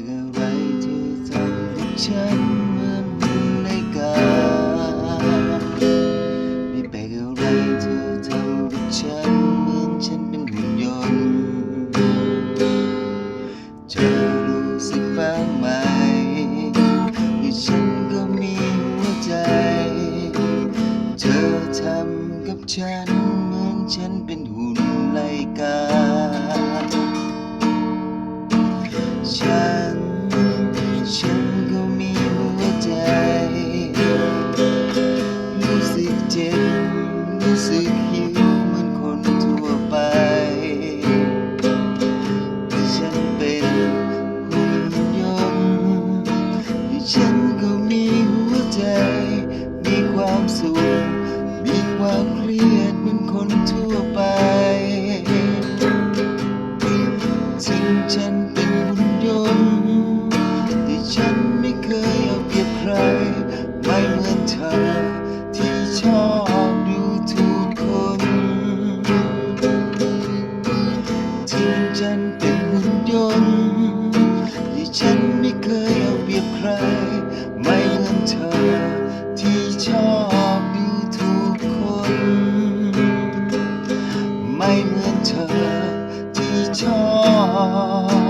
กอะไรที่ทำให้ฉันเหมือนหุ่นในกาไม่แปลกอะไรเธอทำกับฉันเหมือนฉันเป็นหุ่นยนต์เธอรู้สึกบ้างไหมว่าฉันก็มีหัวใจ เธอทำกับฉันเหมือนฉันเป็นหุ่นไลกา สูง มีความเครียดเหมือนคนทั่วไปจริงฉันเป็นคนยนต์ที่ฉันไม่เคยเอาเปรียบใคร ไม่เหมือนเธอที่ชอบดูถูกคนจริงฉันเป็นคนยนต์ เธอที่ชอบ